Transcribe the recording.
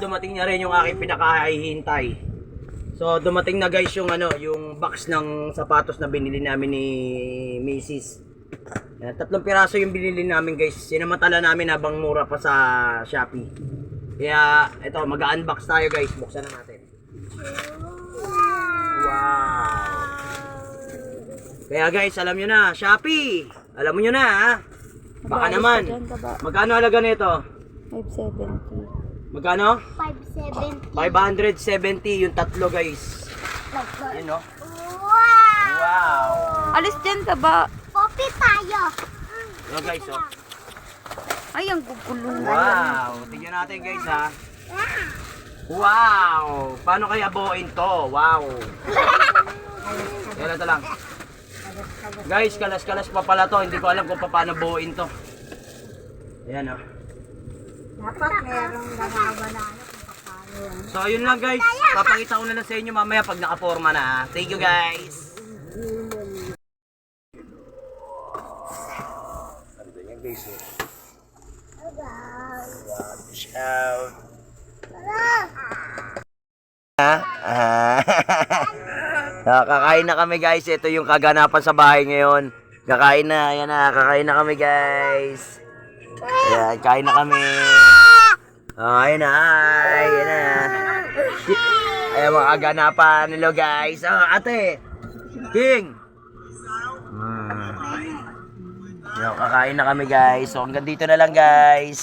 Dumating na rin yung aking pinakahihintay. So dumating na guys yung ano, yung box ng sapatos na binili namin ni Mrs. Yan, tatlong piraso yung binili namin guys. Sinamantala namin habang mura pa sa Shopee. Kaya ito, mag-unbox tayo guys. Buksan na natin. Wow! Kaya guys, alam nyo na, Shopee! Alam mo nyo na ha? Baka naman. Magkano halaga nito? 570. Magkano? 570. 570 yung tatlo guys. Yun no? Wow! Wow! Alis dyan ka ba? Poppy tayo. Ano guys oh? Ay, ang gugulong. Wow! Tingnan natin guys ha. Wow! Paano kaya buuin to? Wow! Yan ito lang. Guys, kalas-kalas pa pala to. Hindi ko alam kung paano buuin to. Ayan oh. Dapat merong ganawa na ano kung paano yan. So yun lang guys. Papakita ko na lang sa inyo mamaya pag nakaporma na. ha. Thank you guys. Ano yan guys? oh. Shout. Ah. Kakain na kami guys. Ito yung kaganapan sa bahay ngayon. Kakain na. Ayan na. Kakain na kami guys. Ayan. Kain na kami. Oh, ayun na. Ayun na. Ayan mga kaganapan. Hello guys. Oh, ate. King. Hmm. Ayan, kakain na kami guys. So hanggang dito na lang guys.